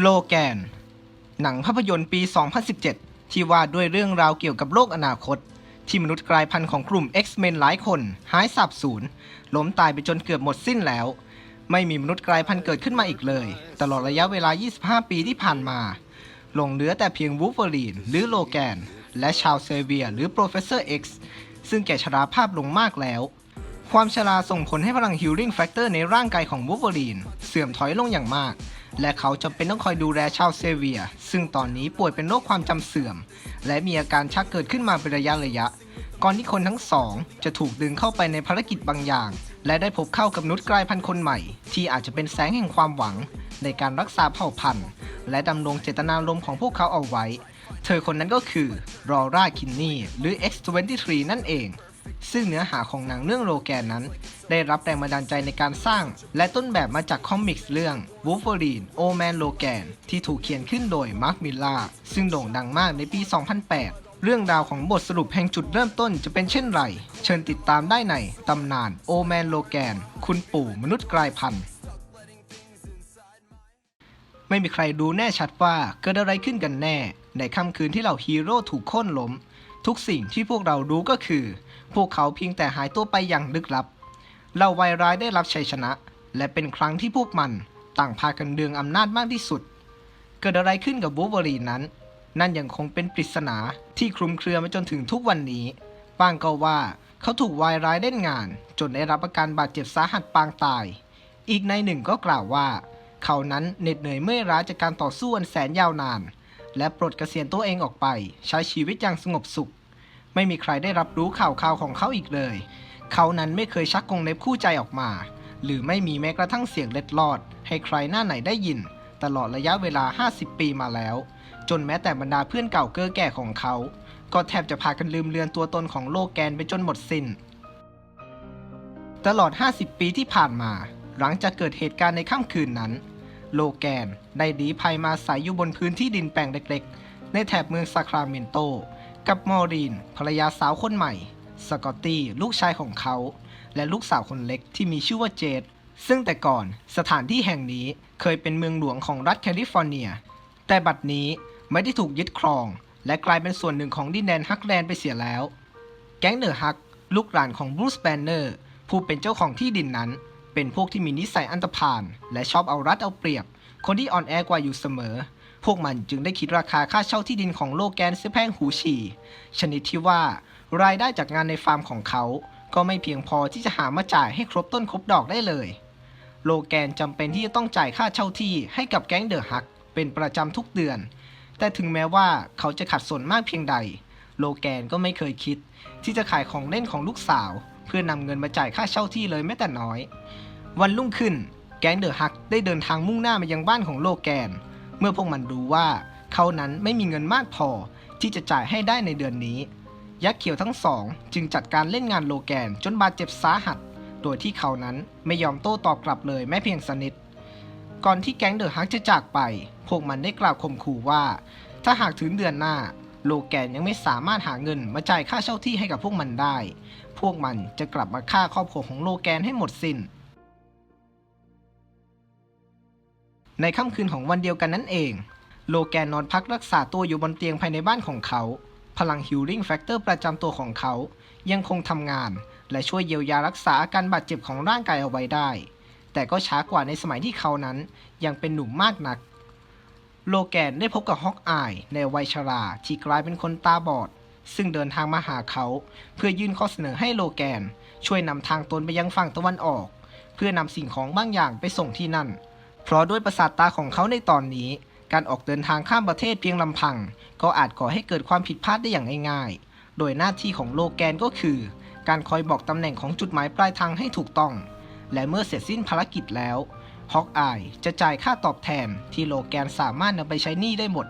โลแกน หนังภาพยนตร์ปี 2017 ที่ว่าด้วยเรื่องราวเกี่ยวกับโลกอนาคต ที่มนุษย์กลายพันธุ์ของกลุ่ม X-Men หลายคน หายสาบสูญล้มตายไปจนเกือบหมดสิ้นแล้ว ไม่มีมนุษย์กลายพันธุ์เกิดขึ้นมาอีกเลย ตลอดระยะเวลา 25 ปีที่ผ่านมาหลงเหลือแต่เพียงวูฟเวอรีนหรือโลแกน และชาวเซเวียหรือโปรเฟสเซอร์ X ซึ่งแก่ชราภาพลงมากแล้ว ความชราส่งผลให้พลังฮิลลิ่งแฟกเตอร์ในร่างกายของวูฟเวอรีนเสื่อมถอยลงอย่างมาก และเขาจำเป็นต้องคอยดูแลชาวเซเวีย ซึ่งตอนนี้ป่วยเป็นโรคความจำเสื่อม และมีอาการชักเกิดขึ้นมาเป็นระยะระยะ ก่อนที่คนทั้งสอง จะถูกดึงเข้าไปในภารกิจบางอย่าง และได้พบเข้ากับนุษย์กลายพันธุ์คนใหม่ ที่อาจจะเป็นแสงแห่งความหวัง ในการรักษาเผ่าพันธุ์ และดำรงเจตนารมณ์ของพวกเขาเอาไว้ เธอคนนั้นก็คือรอร่าคินนี่หรือ X23 นั่นเอง ซึ่งเนื้อหาของหนังเรื่องโลแกนนั้น ได้รับแรงบันดาลใจในการสร้าง และต้นแบบมาจากคอมิกส์เรื่อง Wolverine Old Man Logan ที่ถูกเขียนขึ้นโดยมาร์คมิลล่าซึ่งโด่งดังมากในปี 2008 เรื่องราวของบทสรุปแห่งจุดเริ่มต้นจะเป็นเช่นไร เชิญติดตามได้ในตำนาน Old Man Logan คุณปู่มนุษย์กลายพันธุ์ไม่มีใครรู้แน่ชัดว่าเกิดอะไรขึ้นกันแน่ ในค่ำคืนที่เหล่าฮีโร่ถูกโค่นล้ม ทุกสิ่งที่พวกเรารู้ก็คือ พวกเขาเพียงแต่หายตัวไปอย่างลึกลับ เหล่าวัยร้ายได้รับชัยชนะ และเป็นครั้งที่พวกมันต่างพากันเดืองอำนาจมากที่สุด เกิดอะไรขึ้นกับบูเบอรีนั้น นั่นยังคงเป็นปริศนาที่คลุมเครือมาจนถึงทุกวันนี้ บ้างก็ว่าเขาถูกวายร้ายเล่นงาน จนได้รับอาการบาดเจ็บสาหัสปางตาย อีกในหนึ่งก็กล่าวว่า เขานั้นเหน็ดเหนื่อยเมื่อยล้าจากการต่อสู้อันแสนยาวนาน และปลดเกษียณตัวเองออกไป ใช้ชีวิตอย่างสงบสุข ไม่มีใครได้รับรู้ข่าวข่าวของเขาอีกเลย เขานั้นไม่เคยชักกรงเล็บคู่ใจออกมา หรือไม่มีแม้กระทั่งเสียงเล็ดลอด ให้ใครหน้าไหนได้ยิน ตลอดระยะเวลา 50 ปีมาแล้ว จนแม้แต่บรรดาเพื่อนเก่าเก้อแก่ของเขา ก็แทบจะพากันลืมเลือนตัวตนของโลแกนไปจนหมดสิน้น ตลอด 50 ปีที่ผ่านมา หลังจากเกิดเหตุการณ์ในค่ำคืนนั้น โลแกนได้หนีภัยมาอาศัยอยู่บนพื้นที่ดินแปลงเล็ก ๆ ในแถบเมืองซาคราเมนโต กับมอรีนภรรยาสาวคนใหม่ สกอตตี้ลูกชายของเขา และลูกสาวคนเล็กที่มีชื่อว่าเจดซึ่งแต่ก่อนสถานที่แห่งนี้เคยเป็นเมืองหลวงของรัฐแคลิฟอร์เนีย แต่บัดนี้ไม่ได้ถูกยึดครอง และกลายเป็นส่วนหนึ่งของดินแดนฮักแลนด์ไปเสียแล้ว แก๊งเดอฮัก ลูกหลานของบรูซแบนเนอร์ผู้เป็นเจ้าของที่ดินนั้น เป็นพวกที่มีนิสัยอันตพาลและชอบเอารัดเอาเปรียบ คนที่อ่อนแอกว่าอยู่เสมอ พวกมันจึงได้คิดราคาค่าเช่าที่ดินของโลแกนเสียแพงหูฉี่ ชนิดที่ว่ารายได้จากงานในฟาร์มของเขา ก็ไม่เพียงพอที่จะหามาจ่ายให้ครบต้นครบดอกได้เลย โลแกนจำเป็นที่จะต้องจ่ายค่าเช่าที่ให้กับแก๊งเดอะฮักเป็นประจำทุกเดือน แต่ถึงแม้ว่าเขาจะขัดสนมากเพียงใด โลแกนก็ไม่เคยคิด ที่จะขายของเล่นของลูกสาว เพื่อนำเงินมาจ่ายค่าเช่าที่เลยแม้แต่น้อย วันรุ่งขึ้น แก๊งเดอะฮักได้เดินทางมุ่งหน้ามายังบ้านของโลแกน เมื่อพวกมันรู้ว่าเขานั้นไม่มีเงินมากพอที่จะจ่ายให้ได้ในเดือนนี้ ยักษ์เขียวทั้งสอง จึงจัดการเล่นงานโลแกนจนบาดเจ็บสาหัส โดยที่เขานั้นไม่ยอมโต้ตอบกลับเลยแม้เพียงสนิทก่อนที่แก๊งเดอะฮักจะจากไป พวกมันได้กล่าวข่มขู่ว่า ถ้าหากถึงเดือนหน้า โลแกนยังไม่สามารถหาเงินมาจ่ายค่าเช่าที่ให้กับพวกมันได้ พวกมันจะกลับมาฆ่าครอบครัวของโลแกนให้หมดสิน้น ในค่ำคืนของวันเดียวกันนั่นเอง โลแกนนอนพักรักษาตัวอยู่บนเตียงภายในบ้านของเขา พลังฮิลลิ่งแฟกเตอร์ประจำตัวของเขา ยังคงทำงาน และช่วยเยียวยารักษาอาการบาดเจ็บของร่างกายเอาไว้ได้ แต่ก็ช้ากว่าในสมัยที่เขานั้น ยังเป็นหนุ่มมากนัก โลแกนได้พบกับฮอกอายในวัยชราที่กลายเป็นคนตาบอด ซึ่งเดินทางมาหาเขา เพื่อยื่นข้อเสนอให้โลแกน ช่วยนำทางตนไปยังฝั่งตะวันออก เพื่อนำสิ่งของบางอย่างไปส่งที่นั่น เพราะด้วยประสาทตาของเขาในตอนนี้ การออกเดินทางข้ามประเทศเพียงลำพัง ก็อาจก่อให้เกิดความผิดพลาดได้อย่างง่ายๆ โดยหน้าที่ของโลแกนก็คือ การคอยบอกตำแหน่งของจุดหมายปลายทางให้ถูกต้อง และเมื่อเสร็จสิ้นภารกิจแล้วฮอกอายจะจ่ายค่าตอบแทนที่โลแกนสามารถนำไปใช้หนี้ได้หมด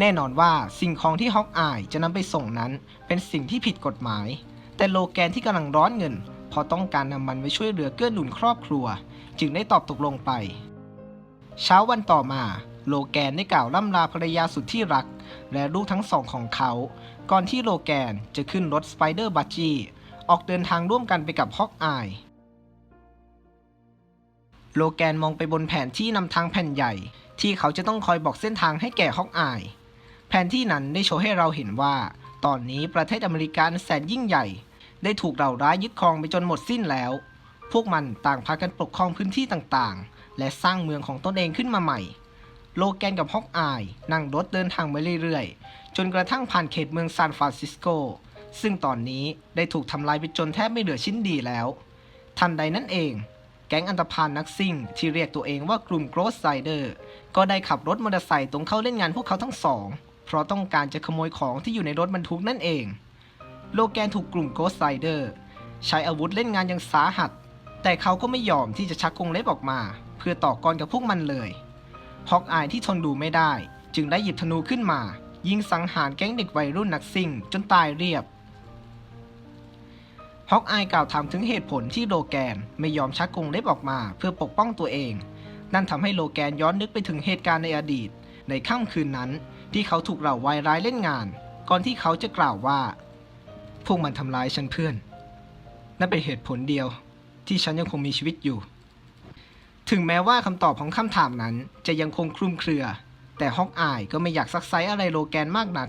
แน่นอนว่าสิ่งของที่ฮอกอายจะนำไปส่งนั้น เป็นสิ่งที่ผิดกฎหมาย แต่โลแกนที่กำลังร้อนเงินพราะต้องการนำมันไปช่วยเหลือเกื้อหนุนครอบครัว จึงได้ตอบตกลงไป เช้าวันต่อมา โลแกนได้กล่าวล่ำลาภรรยาสุดที่รัก และลูกทั้งสองของเขา ก่อนที่โลแกนจะขึ้นรถสไปเดอร์บัจจีออกเดินทางร่วมกันไปกับฮอกอาย โลแกนมองไปบนแผนที่นำทางแผ่นใหญ่ ที่เขาจะต้องคอยบอกเส้นทางให้แก่ฮอกอาย แผนที่นั้นได้โชว์ให้เราเห็นว่า ตอนนี้ประเทศอเมริกาแสนยิ่งใหญ่ ได้ถูกเหล่าร้ายยึดครองไปจนหมดสิ้นแล้ว พวกมันต่างพากันปกครองพื้นที่ต่างๆ และสร้างเมืองของตนเองขึ้นมาใหม่ โลแกนกับฮอกอายนั่งรถเดินทางมาเรื่อยๆ จนกระทั่งผ่านเขตเมืองซานฟรานซิสโก ซึ่งตอนนี้ได้ถูกทำลายไปจนแทบไม่เหลือชิ้นดีแล้ว ทันใดนั้นเอง แก๊งอันธพาลนักซิ่งที่เรียกตัวเองว่ากลุ่มโกรสไซเดอร์ก็ได้ขับรถมอเตอร์ไซค์ตรงเข้าเล่นงานพวกเขาทั้งสอง เพราะต้องการจะขโมยของที่อยู่ในรถบรรทุกนั่นเอง โลแกนถูกกลุ่มโกสไซเดอร์ใช้อาวุธเล่นงานอย่างสาหัส แต่เขาก็ไม่ยอมที่จะชักกรงเล็บออกมา เพื่อต่อกรกับพวกมันเลยฮอกอายที่ทนดูไม่ได้ จึงได้หยิบธนูขึ้นมา ยิงสังหารแก๊งเด็กวัยรุ่นนักซิ่งจนตายเรียบฮอกอายกล่าวถามถึงเหตุผลที่โลแกนไม่ยอมชักกรงเล็บออกมาเพื่อปกป้องตัวเอง นั่นทำให้โลแกนย้อนนึกไปถึงเหตุการณ์ในอดีต ในค่ำคืนนั้น ที่เขาถูกเหล่าวายร้ายเล่นงาน ก่อนที่เขาจะกล่าวว่า พวกมันทำร้ายฉันเพื่อน นั่นเป็นเหตุผลเดียว ที่ฉันยังคงมีชีวิตอยู่ ถึงแม้ว่าคำตอบของคำถามนั้นจะยังคงคลุมเครือ แต่ฮอกอายก็ไม่อยากซักไซอะไรโลแกนมากนัก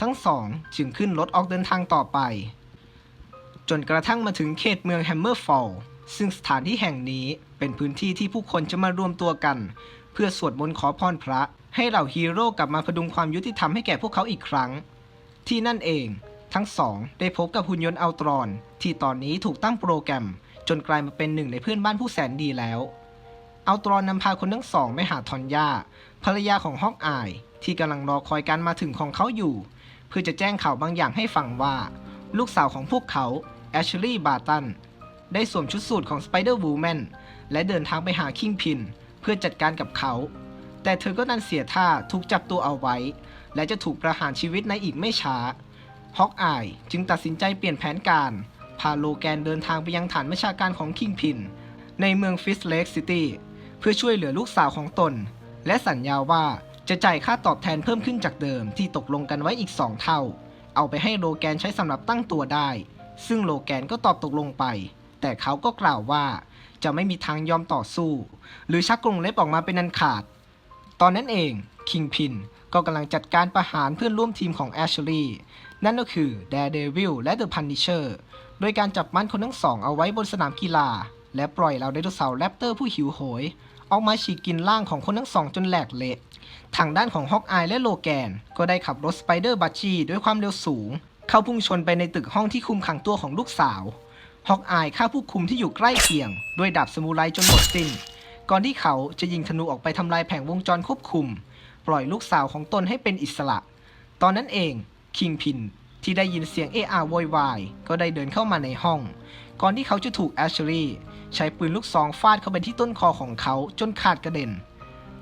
ทั้งสองจึงขึ้นรถออกเดินทางต่อไป จนกระทั่งมาถึงเขตเมืองแฮมเมอร์ฟอลซึ่งสถานที่แห่งนี้เป็นพื้นที่ที่ผู้คนจะมารวมตัวกัน เพื่อสวดมนต์ขอพรพระ ให้เหล่าฮีโร่กลับมาพดุงความยุติธรรมให้แก่พวกเขาอีกครั้ง ที่นั่นเอง ทั้งสองได้พบกับหุ่นยนต์อัลตรอน ที่ตอนนี้ถูกตั้งโปรแกรม จนกลายมาเป็นหนึ่งในเพื่อนบ้านผู้แสนดีแล้ว อัลตรอนนำพาคนทั้งสองไปหาทอนยาภรรยาของฮอกอาย ที่กำลังรอคอยการมาถึงของเขาอยู่ เพื่อจะแจ้งข่าวบางอย่างให้ฟังว่า ลูกสาวของพวกเขาแอชลีย์บาตันได้สวมชุดสูทของสไปเดอร์วูแมนและเดินทางไปหาคิงพิน เพื่อจัดการกับเขา แต่เธอก็นันเสียท่าถูกจับตัวเอาไว้ และจะถูกประหารชีวิตในอีกไม่ช้าฮอกอายจึงตัดสินใจเปลี่ยนแผนการ พาโลแกนเดินทางไปยังฐานบัญชาการของคิงพิน ในเมืองฟิสเลกซิตี้ เพื่อช่วยเหลือลูกสาวของตน และสัญญาว่าจะจ่ายค่าตอบแทนเพิ่มขึ้นจากเดิมที่ตกลงกันไว้อีกสองเท่า เอาไปให้โลแกนใช้สำหรับตั้งตัวได้ ซึ่งโลแกนก็ตอบตกลงไป แต่เขาก็กล่าวว่า จะไม่มีทางยอมต่อสู้ หรือชักกรงเล็บออกมาเป็นนันขาด ตอนนั้นเองคิงพินก็กำลังจัดการประหารเพื่อนร่วมทีมของแอชลีย์นั่นก็คือ Daredevil และ The Punisher โดยการจับมันคนทั้งสองเอาไว้บนสนามกีฬา และปล่อยเหล่าไดโนเสาร์แรปเตอร์ผู้หิวโหย ออกมาฉีกกินร่างของคนทั้งสองจนแหลกเละทางด้านของฮอกอายและโลแกน ก็ได้ขับรถสไปเดอร์บัชชีด้วยความเร็วสูง เข้าพุ่งชนไปในตึกห้องที่คุมขังตัวของลูกสาวฮอกอายฆ่าผู้คุมที่อยู่ใกล้เคียง ด้วยดาบสมุไรจนหมดสิ้น ก่อนที่เขาจะยิงธนูออกไปทำลายแผงวงจรควบคุม ปล่อยลูกสาวของตนให้เป็นอิสระ ตอนนั้นเองคิงพินที่ได้ยินเสียงเออาโวยวายก็ได้เดินเข้ามาในห้อง ก่อนที่เขาจะถูกแอชลีย์ ใช้ปืนลูกซองฟาดเข้าไปที่ต้นคอของเขาจนขาดกระเด็น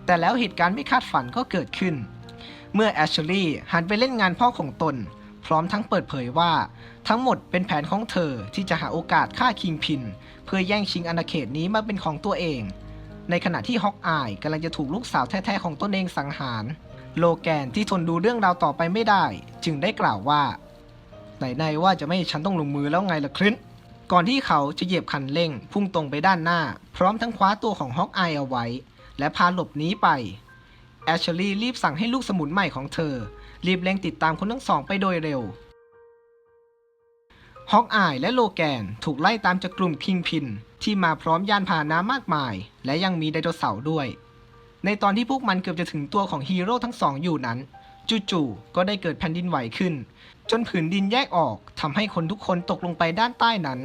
แต่แล้วเหตุการณ์ไม่คาดฝันก็เกิดขึ้น เมื่อแอชลีย์หันไปเล่นงานพ่อของตน พร้อมทั้งเปิดเผยว่า ทั้งหมดเป็นแผนของเธอที่จะหาโอกาสฆ่าคิงพิน เพื่อแย่งชิงอาณาเขตนี้มาเป็นของตัวเอง ในขณะที่ฮอกอายกำลังจะถูกลูกสาวแท้ๆของตนเองสังหาร โลแกนที่ทนดูเรื่องราวต่อไปไม่ได้ จึงได้กล่าวว่าไหนๆว่าจะไม่ให้ฉันต้องลงมือแล้วไงล่ะคริน ก่อนที่เขาจะเหยียบคันเร่งพุ่งตรงไปด้านหน้า พร้อมทั้งคว้าตัวของฮอกอายเอาไว้ และพาหลบหนีไป แอชลีย์รีบสั่งให้ลูกสมุนใหม่ของเธอ รีบเร่งติดตามคนทั้งสองไปโดยเร็ว ฮอกอายและโลแกนถูกไล่ตามจากกลุ่มคิงพิน ที่มาพร้อมยานพาหนะมากมาย และยังมีไดโนเสาร์ด้วย ในตอนที่พวกมันเกือบจะถึงตัวของฮีโร่ทั้งสองอยู่นั้น จู่ๆก็ได้เกิดแผ่นดินไหวขึ้น จนผืนดินแยกออกทำให้คนทุกคนตกลงไปด้านใต้นั้น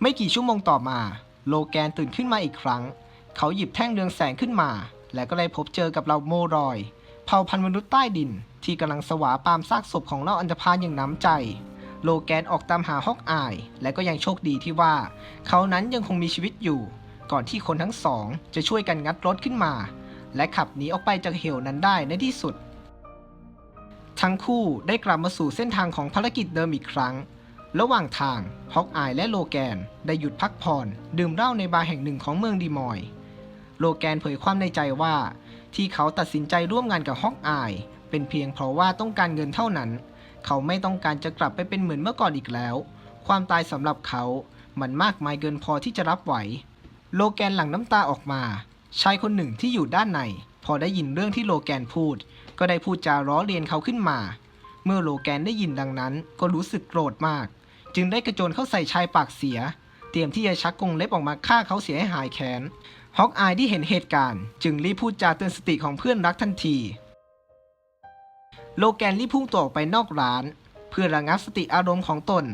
ไม่กี่ชั่วโมงต่อมา โลแกนตื่นขึ้นมาอีกครั้ง เขาหยิบแท่งเรืองแสงขึ้นมา และก็ได้พบเจอกับเราโมรอย เผ่าพันธุ์มนุษย์ใต้ดิน ที่กำลังสวาปามซากศพของเล่าอันธพาลอย่างน้ำใจ โลแกนออกตามหาฮอกอาย และก็ยังโชคดีที่ว่า เขานั้นยังคงมีชีวิตอยู่ ก่อนที่คนทั้งสอง จะช่วยกันงัดรถขึ้นมา และขับหนีออกไปจากเหวนั้นได้ในที่สุด ทั้งคู่ได้กลับมาสู่เส้นทางของภารกิจเดิมอีกครั้ง ระหว่างทางฮอกอายและโลแกน ได้หยุดพักผ่อน ดื่มเหล้าในบาร์แห่งหนึ่งของเมืองดีมอย โลแกนเผยความในใจว่า ที่เขาตัดสินใจร่วมงานกับฮอกอาย เป็นเพียงเพราะว่าต้องการเงินเท่านั้น เขาไม่ต้องการจะกลับไปเป็นเหมือนเมื่อก่อนอีกแล้ว ความตายสำหรับเขา มันมากมายเกินพอที่จะรับไหว โลแกนหลั่งน้ำตาออกมา ชายคนหนึ่งที่อยู่ด้านใน พอได้ยินเรื่องที่โลแกนพูด ก็ได้พูดจาล้อเลียนเขาขึ้นมา เมื่อโลแกนได้ยินดังนั้นก็รู้สึกโกรธมาก จึงได้กระโจนเข้าใส่ชายปากเสีย เตรียมที่จะชักกรงเล็บออกมาฆ่าเขาเสียให้หายแค้นฮอกอายที่เห็นเหตุการณ์ จึงรีบพูดจาเตือนสติของเพื่อนรักทันที โลแกนรีบพุ่งตัวออกไปนอกร้าน เพื่อระงับสติอารมณ์ของตน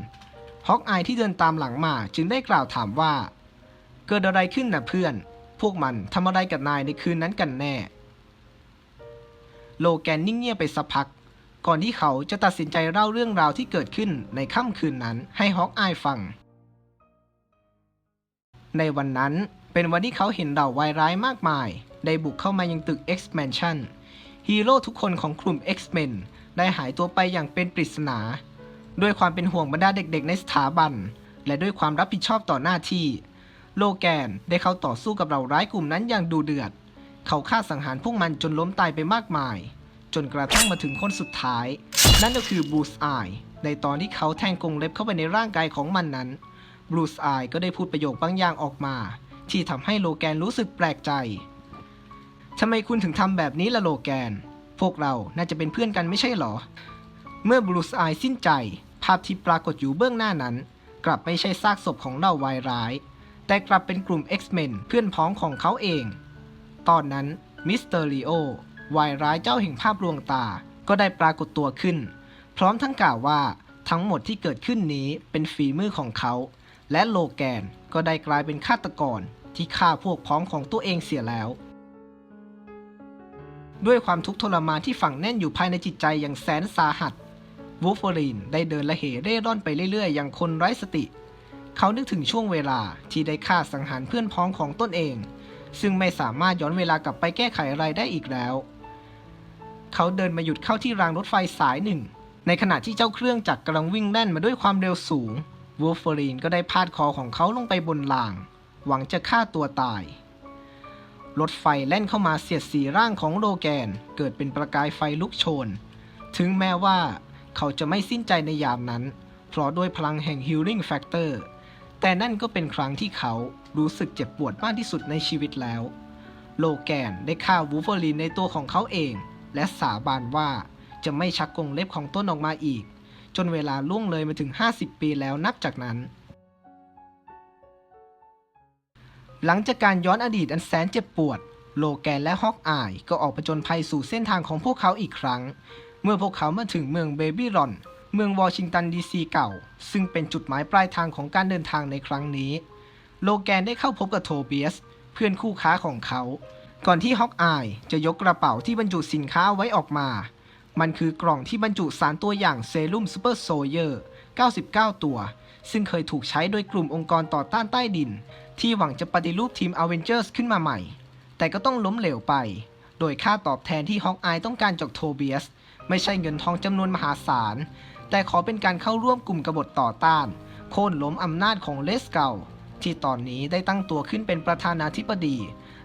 ฮอกอายที่เดินตามหลังมาจึงได้กล่าวถามว่า เกิดอะไรขึ้นนะเพื่อน พวกมันทำอะไรกับนายในคืนนั้นกันแน่ โลแกนนิ่งเงียบไปสักพัก ก่อนที่เขาจะตัดสินใจเล่าเรื่องราวที่เกิดขึ้นในค่ำคืนนั้นให้ฮอกอายฟัง ในวันนั้นเป็นวันที่เขาเห็นเหล่าวายร้ายมากมาย ได้บุกเข้ามายังตึก X-Mansion ฮีโร่ทุกคนของกลุ่ม X-Men ได้หายตัวไปอย่างเป็นปริศนา ด้วยความเป็นห่วงบรรดาเด็กๆในสถาบัน และด้วยความรับผิดชอบต่อหน้าที่ โลแกนได้เข้าต่อสู้กับเหล่าร้ายกลุ่มนั้นอย่างดูเดือด เขาฆ่าสังหารพวกมันจนล้มตายไปมากมาย จนกระทั่งมาถึงคนสุดท้าย นั่นก็คือบูสไอในตอนที่เขาแทงกรงเล็บเข้าไปในร่างกายของมันนั้นบรูซไอก็ได้พูดประโยคบางอย่างออกมา ที่ทำให้โลแกนรู้สึกแปลกใจทำไมคุณถึงทำแบบนี้ล่ะโลแกน พวกเราน่าจะเป็นเพื่อนกันไม่ใช่หรอ เมื่อบรูซไอสิ้นใจ ภาพที่ปรากฏอยู่เบื้องหน้านั้น กลับไม่ใช่ซากศพของเหล่าวายร้าย แต่กลับเป็นกลุ่ม X-Men เพื่อนพ้องของเขาเอง ตอนนั้นมิสเตอร์ลีโอวายร้ายเจ้าแห่งภาพลวงตา ก็ได้ปรากฏตัวขึ้น พร้อมทั้งกล่าวว่าทั้งหมดที่เกิดขึ้นนี้เป็นฝีมือของเขา และโลแกนก็ได้กลายเป็นฆาตกรที่ฆ่าพวกพ้องของตัวเองเสียแล้ว ด้วยความทุกข์ทรมานที่ฝังแน่นอยู่ภายในจิตใจอย่างแสนสาหัสวูฟเฟอรีนได้เดินละเหเร่ร่อนไปเรื่อยๆ อย่างคนไร้สติ เขานึกถึงช่วงเวลาที่ได้ฆ่าสังหารเพื่อนพ้องของตนเอง ซึ่งไม่สามารถย้อนเวลากลับไปแก้ไขอะไรได้อีกแล้ว เขาเดินมาหยุดเข้าที่รางรถไฟสายหนึ่ง ในขณะที่เจ้าเครื่องจักรกำลังวิ่งแล่นมาด้วยความเร็วสูงวูฟเฟอรีนก็ได้พาดคอของเขาลงไปบนราง หวังจะฆ่าตัวตาย รถไฟแล่นเข้ามาเสียดสีร่างของโลแกน เกิดเป็นประกายไฟลุกโชน ถึงแม้ว่าเขาจะไม่สิ้นใจในยามนั้น เพราะด้วยพลังแห่ง Healing Factor แต่นั่นก็เป็นครั้งที่เขา รู้สึกเจ็บปวดมากที่สุดในชีวิตแล้ว โลแกนได้ฆ่าวูฟเฟอรีนในตัวของเขาเอง และสาบานว่าจะไม่ชักกรงเล็บของต้นออกมาอีก จนเวลาล่วงเลยมาถึง 50 ปีแล้วนับจากนั้น หลังจากการย้อนอดีตอันแสนเจ็บปวด โลแกนและฮอกอายก็ออกผจญภัยสู่เส้นทางของพวกเขาอีกครั้ง เมื่อพวกเขามาถึงเมืองเบบี้รอน เมืองวอชิงตันดีซีเก่า ซึ่งเป็นจุดหมายปลายทางของการเดินทางในครั้งนี้ โลแกนได้เข้าพบกับโทเบียส เพื่อนคู่ค้าของเขา ก่อนที่ฮอกอายจะยกกระเป๋าที่บรรจุสินค้าไว้ออกมา มันคือกล่องที่บรรจุสารตัวอย่างเซรุ่มซูเปอร์โซเยอร์ 99 ตัว ซึ่งเคยถูกใช้โดยกลุ่มองค์กรต่อต้านใต้ดิน ที่หวังจะปฏิรูปทีมอเวนเจอร์สขึ้นมาใหม่ แต่ก็ต้องล้มเหลวไป โดยค่าตอบแทนที่ฮอกอายต้องการจากโทเบียส ไม่ใช่เงินทองจำนวนมหาศาล แต่ขอเป็นการเข้าร่วมกลุ่มกบฏต่อต้าน โค่นล้มอำนาจของเลสเกา ที่ตอนนี้ได้ตั้งตัวขึ้นเป็นประธานาธิบดี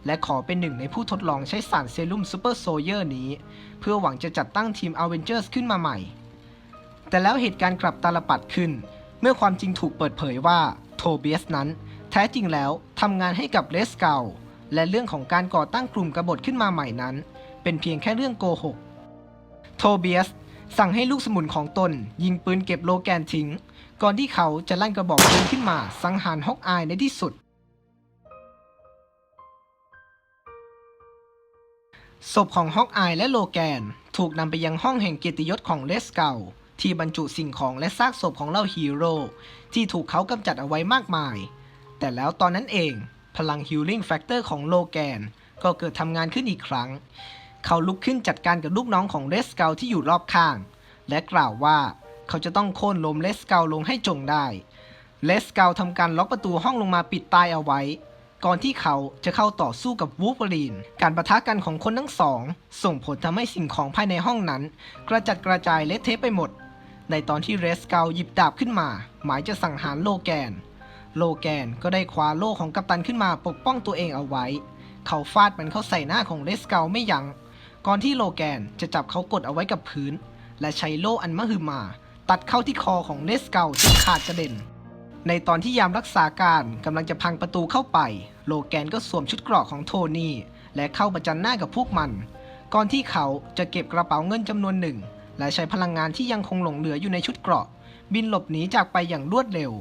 และขอเป็นหนึ่งในผู้ทดลองใช้สารเซรุ่มซูเปอร์โซเยอร์นี้ เพื่อหวังจะจัดตั้งทีมอเวนเจอร์สขึ้นมาใหม่ แต่แล้วเหตุการณ์กลับตาลปัดขึ้น เมื่อความจริงถูกเปิดเผยว่าโทเบียสนั้น แท้จริงแล้วทำงานให้กับเลสเกาและเรื่องของการก่อตั้งกลุ่มกบฏขึ้นมาใหม่นั้น เป็นเพียงแค่เรื่องโกหก โทเบียสสั่งให้ลูกสมุนของตน ยิงปืนเก็บโลแกนทิ้ง ก่อนที่เขาจะลั่นกระบอกปืนขึ้นมาสังหารฮอกอายในที่สุด ศพของฮอกอายและโลแกน ถูกนำไปยังห้องแห่งเกียรติยศของเลสเกาที่บรรจุสิ่งของและซากศพของเหล่าฮีโร่ที่ถูกเขากำจัดเอาไว้มากมาย แต่แล้วตอนนั้นเอง พลัง Healing Factor ของโลแกน ก็เกิดทำงานขึ้นอีกครั้ง เขาลุกขึ้นจัดการกับลูกน้องของเลสเกาที่อยู่รอบข้าง และกล่าวว่า เขาจะต้องโค่นล้มเลสเกาลงให้จงได้ เลสเกาทำการล็อกประตูห้องลงมาปิดตายเอาไว้ ก่อนที่เขาจะเข้าต่อสู้กับวูฟเวอรีน การประทะกันของคนทั้งสอง ส่งผลทำให้สิ่งของภายในห้องนั้น กระจัดกระจายเละเทะไปหมด ในตอนที่เรสเกาหยิบดาบขึ้นมา หมายจะสังหารโลแกน โลแกนก็ได้คว้าโล่ของกัปตันขึ้นมาปกป้องตัวเองเอาไว้ เขาฟาดมันเข้าใส่หน้าของเรสเกาไม่ยัง้งก่อนที่โลแกนจะจับเขากดเอาไว้กับพื้น และใช้โล่อันมหึมา ตัดเข้าที่คอของเลสเกาจนขาดกระเด็น ในตอนที่ยามรักษาการกำลังจะพังประตูเข้าไป โลแกนก็สวมชุดเกราะของโทนี่ และเข้าประจันหน้ากับพวกมัน ก่อนที่เขาจะเก็บกระเป๋าเงินจำนวนหนึ่ง และใช้พลังงานที่ยังคงหลงเหลืออยู่ในชุดเกราะ บินหลบหนีจากไปอย่างรวดเร็ว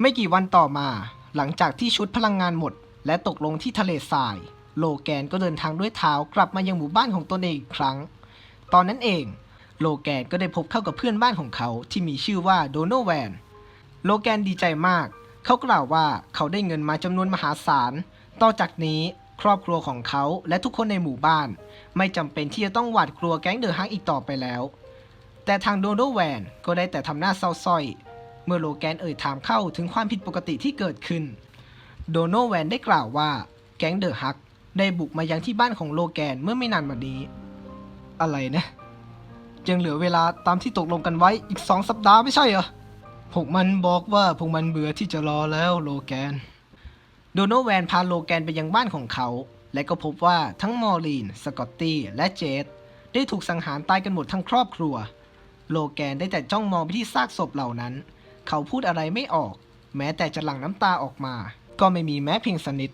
ไม่กี่วันต่อมา หลังจากที่ชุดพลังงานหมด และตกลงที่ทะเลทราย โลแกนก็เดินทางด้วยเท้ากลับมายังหมู่บ้านของตนเองอีกครั้ง ตอนนั้นเอง โลแกนก็ได้พบเข้ากับเพื่อนบ้านของเขาที่มีชื่อว่าโดโนแวน โลแกนดีใจมาก เขากล่าวว่าเขาได้เงินมาจำนวนมหาศาล ต่อจากนี้ครอบครัวของเขาและทุกคนในหมู่บ้าน ไม่จำเป็นที่จะต้องหวาดกลัวแก๊งเดอะฮักอีกต่อไปแล้ว แต่ทางโดโนแวนก็ได้แต่ทำหน้าเศร้าส้อย เมื่อโลแกนเอ่ยถามเข้าถึงความผิดปกติที่เกิดขึ้น โดโนแวนได้กล่าวว่าแก๊งเดอะฮักได้บุกมายังที่บ้านของโลแกนเมื่อไม่นานมานี้ อะไรนะยังเหลือเวลาตามที่ตกลงกันไว้อีกสองสัปดาห์ไม่ใช่เหรอพวกมันบอกว่าพวกมันเบื่อที่จะรอแล้วโลแกน โดโนแวนพาโลแกนไปยังบ้านของเขา และก็พบว่าทั้งมอร์ลีน สกอตตี้ และเจดได้ถูกสังหารตายกันหมดทั้งครอบครัว โลแกนได้แต่จ้องมองไปที่ซากศพเหล่านั้น เขาพูดอะไรไม่ออก แม้แต่จะหลั่งน้ำตาออกมา ก็ไม่มีแม้เพียงสนิท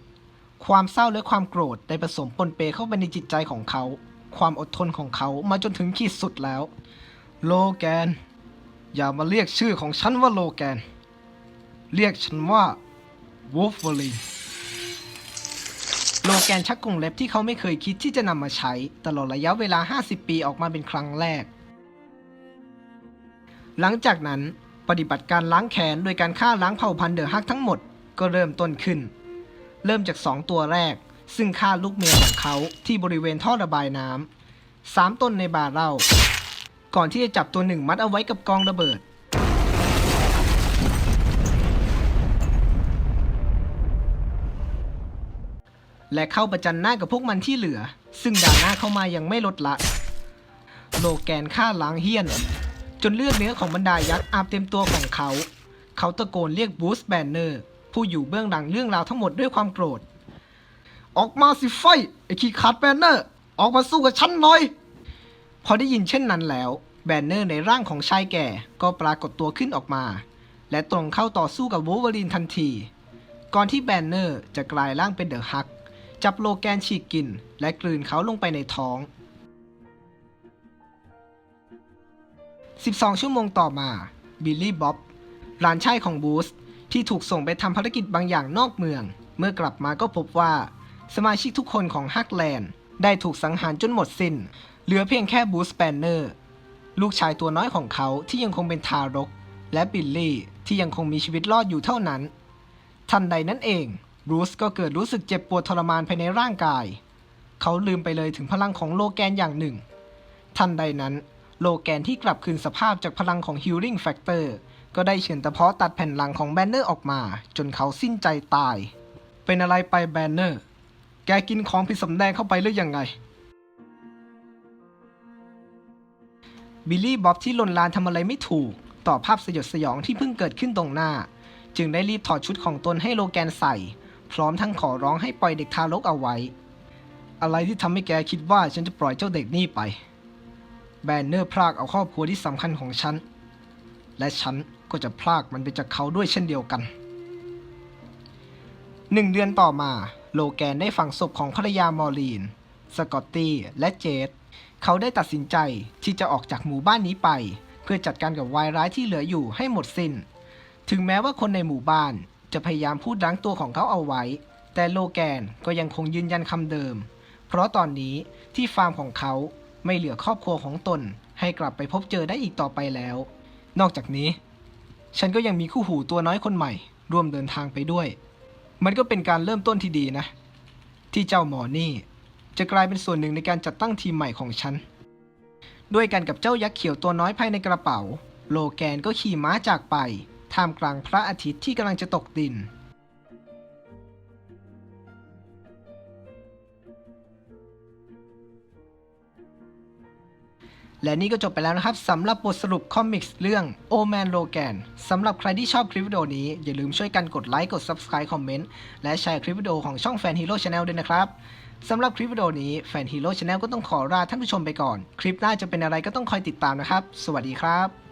ความเศร้าและความโกรธได้ผสมปนเปเข้าไปในจิตใจของเขา ความอดทนของเขามาจนถึงขีดสุดแล้ว โลแกน อย่ามาเรียกชื่อของฉันว่าโลแกน เรียกฉันว่าวูฟเวอรีนโลแกนชักกรงเล็บที่เขาไม่เคยคิดที่จะนำมาใช้ ตลอดระยะเวลา 50 ปีออกมาเป็นครั้งแรก หลังจากนั้นปฏิบัติการล้างแค้นโดยการฆ่าล้างเผ่าพันธุ์เดอะฮักทั้งหมดก็เริ่มต้นขึ้น เริ่มจาก 2 ตัวแรก ซึ่งฆ่าลูกเมียของเขาที่บริเวณท่อระบายน้ำสามต้นในบาร์เหล้าก่อนที่จะจับตัวหนึ่งมัดเอาไว้กับกองระเบิด และเข้าประจันหน้ากับพวกมันที่เหลือ ซึ่งด่าหน้าเข้ามายังไม่ลดละ โลแกนฆ่าล้างเฮี้ยน จนเลือดเนื้อของบรรดายักษ์อาบเต็มตัวของเขา เขาตะโกนเรียกบูสแบนเนอร์ ผู้อยู่เบื้องหลังเรื่องราวทั้งหมดด้วยความโกรธ ออกมาสิไฟไอ้ขี้ขาดแบนเนอร์ ออกมาสู้กับฉันหน่อย พอได้ยินเช่นนั้นแล้ว แบนเนอร์ในร่างของชายแก่ก็ปรากฏตัวขึ้นออกมา และตรงเข้าต่อสู้กับวูล์ฟเวอรีนทันที ก่อนที่แบนเนอร์จะกลายร่างเป็นเดอะฮัก จับโลแกนฉีกกิน และกลืนเขาลงไปในท้อง 12 ชั่วโมงต่อมา บิลลี่บ๊อบหลานชายของบูสที่ถูกส่งไปทำภารกิจบางอย่างนอกเมือง เมื่อกลับมาก็พบว่า สมาชิกทุกคนของฮักแลนด์ได้ถูกสังหารจนหมดสิน้น เหลือเพียงแค่บูสแปนเนอร์ ลูกชายตัวน้อยของเขาที่ยังคงเป็นทารก และบิลลี่ที่ยังคงมีชีวิตรอดอยู่เท่านั้น ทันใดนั้นเองบรูซก็เกิดรู้สึกเจ็บปวดทรมานภายในร่างกาย เขาลืมไปเลยถึงพลังของโลแกนอย่างหนึ่ง ทันใดนั้น โลแกนที่กลับคืนสภาพจากพลังของ Healing Factor ก็ได้เฉือนตะเพาะตัดแผ่นหลังของแบนเนอร์ออกมา จนเขาสิ้นใจตาย เป็นอะไรไปแบนเนอร์ แกกินของผิดสำแดงเข้าไปหรือยังไง บิลลี่บ๊อบที่ลนลานทำอะไรไม่ถูก ต่อภาพสยดสยองที่เพิ่งเกิดขึ้นตรงหน้า จึงได้รีบถอดชุดของตนให้โลแกนใส่ พร้อมทั้งขอร้องให้ปล่อยเด็กทารกเอาไว้ อะไรที่ทำให้แกคิดว่าฉันจะปล่อยเจ้าเด็กนี่ไป แบนเนอร์พรากเอาครอบครัวที่สำคัญของฉัน และฉันก็จะพรากมันไปจากเขาด้วยเช่นเดียวกันหนึ่งเดือนต่อมา โลแกนได้ฝังศพของภรรยามอร์ลีน สกอตตี้ และเจดเขาได้ตัดสินใจที่จะออกจากหมู่บ้านนี้ไป เพื่อจัดการกับวายร้ายที่เหลืออยู่ให้หมดสิน้น ถึงแม้ว่าคนในหมู่บ้านจะพยายามพูดรั้งตัวของเขาเอาไว้ แต่โลแกนก็ยังคงยืนยันคำเดิม เพราะตอนนี้ที่ฟาร์มของเขาไม่เหลือครอบครัวของตน ให้กลับไปพบเจอได้อีกต่อไปแล้ว นอกจากนี้ ฉันก็ยังมีคู่หูตัวน้อยคนใหม่ ร่วมเดินทางไปด้วย มันก็เป็นการเริ่มต้นที่ดีนะ ที่เจ้าหมอนี่ จะกลายเป็นส่วนหนึ่งในการจัดตั้งทีมใหม่ของฉัน ด้วยกันกับเจ้ายักษ์เขียวตัวน้อยภายในกระเป๋า โลแกนก็ขี่ม้าจากไป ท่ามกลางพระอาทิตย์ที่กำลังจะตกดิน และนี่ก็จบไปแล้วนะครับสำหรับบทสรุปคอมิกส์เรื่อง O Man Logan สำหรับใครที่ชอบคลิปวิดีโอนี้ อย่าลืมช่วยกันกดไลค์กด Subscribe คอมเมนต์และแชร์คลิปวิดีโอของช่องแฟนฮีโร่ชาแนลด้วยนะครับสำหรับคลิปวิดีโอนี้แฟนฮีโร่ชาแนลก็ต้องขอลาท่านผู้ชมไปก่อน คลิปหน้าจะเป็นอะไรก็ต้องคอยติดตามนะครับ สวัสดีครับ